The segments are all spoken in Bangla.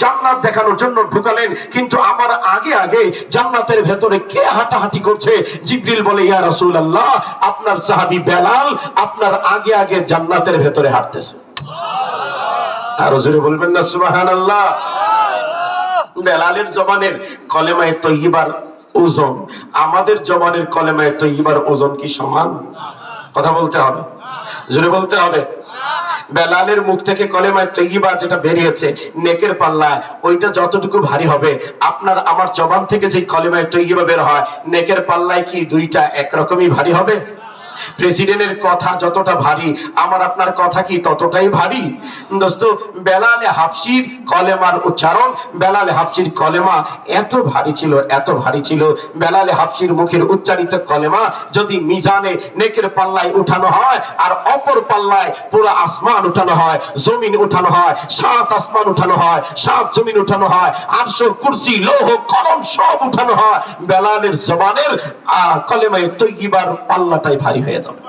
জান্নাত দেখানোর জন্য ঢুকালেন, কিন্তু আমার আগে আগে জান্নাতের ভেতরে কে হাঁটাহাঁটি করছে? জিব্রিল বলে, ইয়া রাসূলুল্লাহ, আপনার সাহাবী বেলাল আপনার আগে আগে জান্নাতের ভেতরে হাঁটতেছে। আরও জোরে বলবেন না, সুবহানাল্লাহ। বেলালের জবানের কলেমায় তৈবার ওজন, আমাদের জবানের কলেমায় তৈবার ওজন কি সমান? কথা বলতে হবে। জোরে বলতে হবে। বেলালের মুখ থেকে কলেমায় তৈবা যেটা বেরিয়েছে নেকের পাল্লা ওইটা যতটুকু ভারী হবে, আপনার আমার জবান থেকে যে কলেমায় তৈবা বের হয়, নেকের পাল্লায় কি দুইটা একরকমই ভারী হবে? প্রেসিডেন্টের কথা যতটা ভারী, আমার আপনার কথা কি ততটাই ভারী? দোস্ত, বেলালে হাফসির কলেমার উচ্চারণ, বেলালে হাফসির কলেমা এত ভারী ছিল, এত ভারী ছিল। বেলালে হাফসির মুখের উচ্চারিত কলেমা যদি মিজানে নেকের পাল্লায় উঠানো হয়, আর অপর পাল্লায় পুরো আসমান উঠানো হয়, জমিন উঠানো হয়, সাত আসমান উঠানো হয়, সাত জমিন উঠানো হয়, আটশো কুরসি, লৌহ, কলম সব উঠানো হয়। বেলালের জবানের কলেমায় তৈবার পাল্লাটাই ভারী হয়ে যাবে।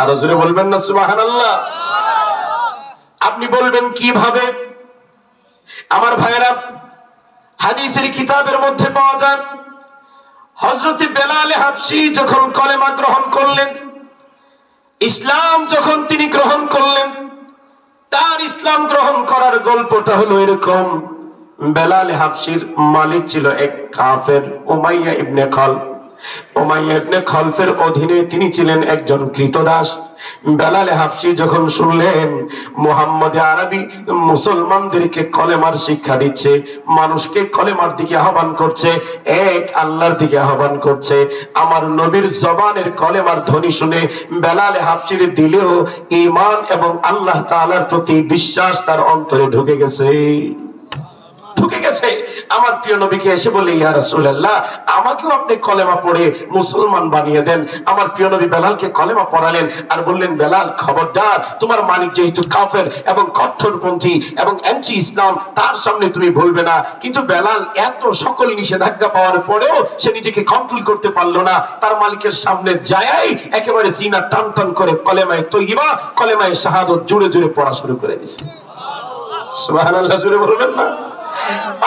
আরও জোরে বলবেন না, সুবহানাল্লাহ। আপনি বলবেন কীভাবে? আমার ভাইয়েরা, হাদিসের কিতাবের মধ্যে পাওয়া যায় হজরতে বেলালে হাফসি যখন কলেমা গ্রহণ করলেন, ইসলাম যখন তিনি গ্রহণ করলেন, তার ইসলাম গ্রহণ করার গল্পটা হলো এরকম। বেলাল হাফসির মালিক ছিল এক কাফের, উমাইয়া ইবনে খল খলফের অধীনে তিনি ছিলেন একজন কৃতদাস। বেলাল হাফসি যখন শুনলেন আরবি মুসলমানদেরকে কলেমার শিক্ষা দিচ্ছে, মানুষকে কলেমার দিকে আহ্বান করছে, এক আল্লাহর দিকে আহ্বান করছে। আমার নবীর জবানের কলেমার ধ্বনি শুনে বেলালে হাফসির দিলেও ইমান এবং আল্লাহ তালার প্রতি বিশ্বাস তার অন্তরে ঢুকে গেছে। ঢুকে গেছে। আমার প্রিয় নবীকে এসে বলে ইয়া রাসূলুল্লাহ, আমাকেও আপনি কলেমা পড়ে মুসলমান বানিয়ে দেন। আমার প্রিয় নবী বেলালকে কলেমা পড়ালেন আর বললেন, বেলাল, খবরদার, তোমার মালিক যেহেতু কাফের এবং কঠোরপন্থী এবং অ্যান্টি ইসলাম, তার সামনে তুমি বলবে না। কিন্তু বেলাল এত সকল নিষেধাজ্ঞা পাওয়ার পরেও সে নিজেকে কন্ট্রোল করতে পারল না। তার মালিকের সামনে যায়াই একেবারে সিনা টান টান করে কলেমায় তৈবা কলেমায় শাহাদত জুড়ে জুড়ে পড়া শুরু করে দিছে। সুবহানাল্লাহ জুড়ে বলবেন না?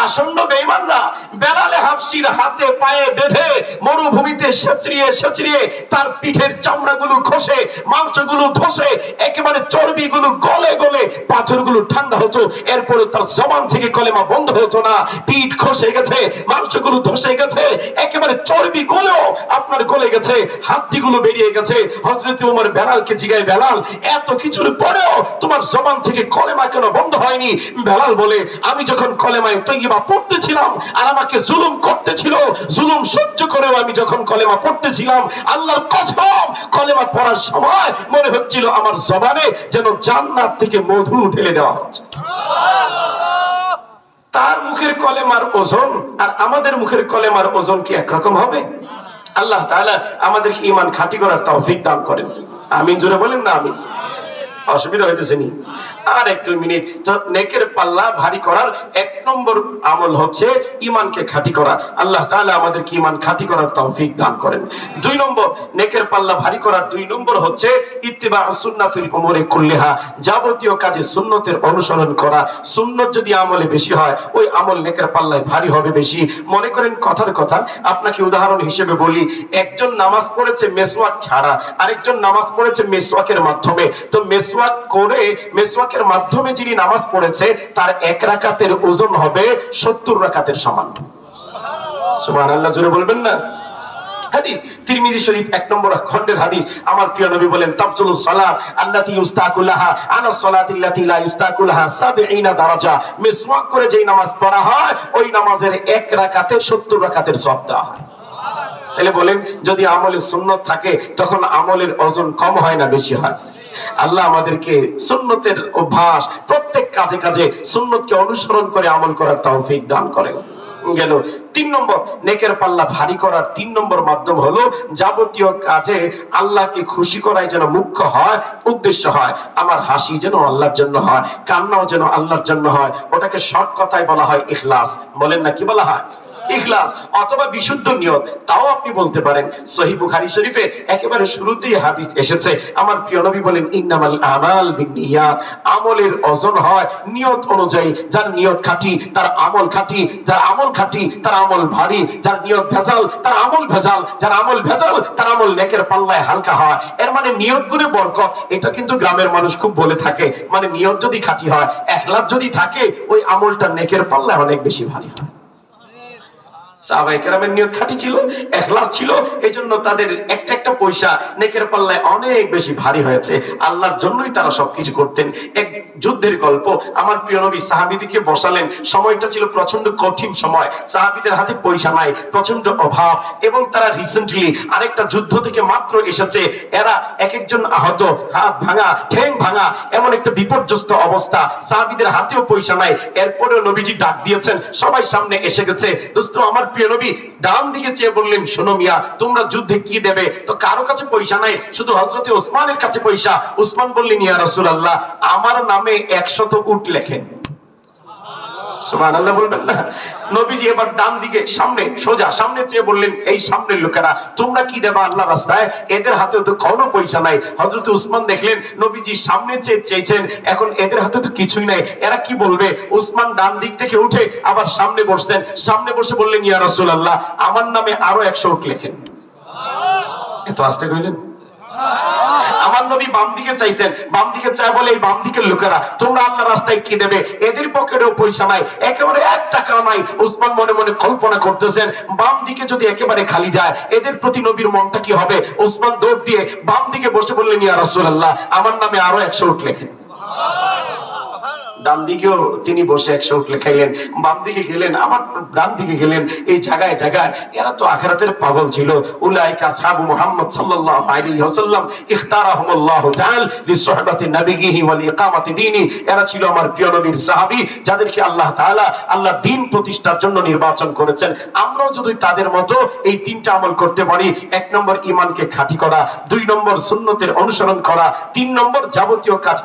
আসন্ন বেঈমানরা বেলালে হাফসির হাতে পায়ে বেঁধে মরুভূমিতে তার পিঠের চামড়াগুলো খসে মাংসগুলো ধসে একেবারে চর্বিগুলো গলে গলে পাথরগুলো ঠান্ডা হতো। এরপরে তার জবান থেকে কলেমা বন্ধ হতো না। পিঠ খসে গেছে, মাংসগুলো ধসে গেছে, একেবারে চর্বি গলেও আপনার গলে গেছে হাড্ডিগুলো বেরিয়ে গেছে। হযরত ওমর বেলালকে জিগায়, বেলাল, এত কিছুর পরেও তোমার জবান থেকে কলেমা কেন বন্ধ হয়নি? বেলাল বলে, আমি যখন কলেমায় পড়তেছিলাম আর আমাকে জুলুম করতেছিল। জুলুম সহ্য করেও আমি যখন কলেমা পড়তেছিলাম, আল্লাহর কসম, কলেমা পড়ার সময় মনে হচ্ছিল আমার জবানে যেন থেকে মধু ঢেলে দেওয়া হচ্ছে। তার মুখের কলেমার ওজন আর আমাদের মুখের কলেমার ওজন কি একরকম হবে? আল্লাহ তাআলা আমাদেরকে ঈমান খাঁটি করার তৌফিক দান করেন। আমিন, জোরে বলেন না, আমিন। অসুবিধা হইতেছে নি আর একটু মিনিট, তো নেকের পাল্লা ভারী করার এক নম্বর আমল হচ্ছে ইমানকে খাঁটি করা। আল্লাহ তাআলা আমাদেরকে ইমান খাঁটি করার তৌফিক দান করেন। দুই নম্বর, নেকের পাল্লা ভারী করার দুই নম্বর হচ্ছে ইত্তিবা সুন্নাহ ফিল উমুরি কুল্লিহা, যাবতীয় কাজে সুন্নতের অনুসরণ করা। সুন্নত যদি আমলে বেশি হয়, ওই আমল নেকের পাল্লায় ভারী হবে বেশি। মনে করেন কথার কথা, আপনাকে উদাহরণ হিসেবে বলি, একজন নামাজ পড়েছে মেসওয়াক ছাড়া, আরেকজন নামাজ পড়েছে মেসওয়াকের মাধ্যমে। তো মেসওয়াক করে মেসওয়াকের মাধ্যমে যিনি নামাজ পড়েছে, তার এক রাকাতের ওজন হবে সত্তর রাকাতের সমান। সুবহানাল্লাহ, জোরে বলবেন না? হাদিস, তিরমিজি শরীফ এক নম্বর খণ্ডের হাদিস। আমার প্রিয় নবী বলেন তাফজুলুস সালাত আল্লাতী ইউস্তাকুলাহা আনা সালাতিল্লাতী লা ইউস্তাকুলাহা 70 দারাজা। মিসওয়াক করে যেই নামাজ পড়া হয়, ওই নামাজের এক রাকাতে 70 রাকাতের দেওয়া হয়। তাহলে বলেন, যদি আমলের সুন্নত থাকে, তখন আমলের ওজন কম হয় না বেশি হয়? আল্লাহ আমাদেরকে সুন্নতের অভ্যাস প্রত্যেক কাজে কাজে সুন্নতকে অনুসরণ করে আমল করার তৌফিক দান করেন। গেল তিন নম্বর, নেকের পাল্লা ভারী করার তিন নম্বর মাধ্যম হলো যাবতীয় কাজে আল্লাহকে খুশি করাই যেন মুখ্য হয়, উদ্দেশ্য হয়। আমার হাসি যেন আল্লাহর জন্য হয়, কান্নাও যেন আল্লাহর জন্য হয়। ওটাকে শর্ট কথায় বলা হয় ইখলাস। বলেন না কি বলা হয়? ইখলাস অথবা বিশুদ্ধ নিয়ত, তাও আপনি বলতে পারেন। সহি বুখারী শরীফে একেবারে শুরুতেই হাদিস এসেছে। আমার প্রিয় নবী বলেন, ইন্নামাল আমাল বিনিয়াত আমলের ওজন হয় নিয়ত অনুযায়ী। যার নিয়ত খাঁটি, তার আমল খাঁটি। যার আমল খাঁটি, তার আমল ভারী। যার নিয়ত ভেজাল, তার আমল ভেজাল। যার আমল ভেজাল, তার আমল নেকের পাল্লায় হালকা হয়। এর মানে নিয়ত গুণে বরকত, এটা কিন্তু গ্রামের মানুষ খুব বলে থাকে। মানে নিয়ত যদি খাঁটি হয় একলাখ যদি থাকে, ওই আমলটা নেকের পাল্লায় অনেক বেশি ভারী হয়। প্রচণ্ড কঠিন সময়। সাহাবিদের হাতে পয়সা নাই প্রচণ্ড অভাব, এবং তারা রিসেন্টলি আরেকটা যুদ্ধ থেকে মাত্র এসেছে। এরা এক একজন আহত, হাত ভাঙা, ঠ্যাং ভাঙা, এমন একটা বিপর্যস্ত অবস্থা। সাহাবিদের হাতেও পয়সা নাই। এরপরেও নবীজি ডাক দিয়েছেন, সবাই সামনে এসে গেছে। দোস্ত, আমার প্রিয় নবী, ডান দিকে চেয়ে বললেন, শোনো মিয়া, তোমরা যুদ্ধে কি দেবে? তো কারও কাছে পয়সা নাই, শুধু হজরতে ওসমানের কাছে পয়সা। উসমান বললেন, ইয়া রাসূলুল্লাহ, আমার নামে একশত উট লেখেন। উসমান দেখলেন, নবীজি সামনে চেয়ে চেয়েছেন, এখন এদের হাতে তো কিছুই নাই। এরা কি বলবে? উসমান ডান দিক থেকে উঠে আবার সামনে বসতেন। সামনে বসে বললেন, ইয়া রাসূলুল্লাহ, আমার নামে আরও 100 উট লেখেন। এত আস্তে কইলেন? আমার নবী বাম দিকে চাইছেন, বাম দিকে চায় বলে এই বাম দিকের লোকেরা, তোমরা আল্লাহ রাস্তায় কি দেবে? এদের পকেটেও পয়সা নাই, একেবারে এক টাকা নাই। উসমান মনে মনে কল্পনা করতেছেন, বাম দিকে যদি একেবারে খালি যায়, এদের প্রতি নবীর মনটা কি হবে? উসমান দৌড় দিয়ে বাম দিকে বসে বললেন, ইয়া রাসূলুল্লাহ, আমার নামে আরও একশো উঠ লেখেন। ডান দিকেও তিনি বসে একশো উঠ লেখাইলেন বাম দিকে গেলেন, আবার ডান দিকে গেলেন, এই জায়গায় জায়গায়। এরা তো আখেরাতের পাগল ছিল। উলাইকা সাহাবু মুহাম্মদ সাল্লাল্লাহু আলাইহি ওয়াসাল্লাম, ইখতারাহুমুল্লাহু তাআল লিসুহবাতি নবিয়িহি ওয়া লিইকামাতি দীনি। এরা ছিল আমার প্রিয় নবীর সাহাবী, যাদেরকে আল্লাহ তাআলা, আল্লাহ দ্বীন প্রতিষ্ঠার জন্য নির্বাচন করেছেন। আমরাও যদি তাদের মতো এই তিনটা আমল করতে পারি, এক নম্বর ঈমানকে খাঁটি করা, দুই নম্বর সুন্নতের অনুসরণ করা, তিন নম্বর যাবতীয় কাজ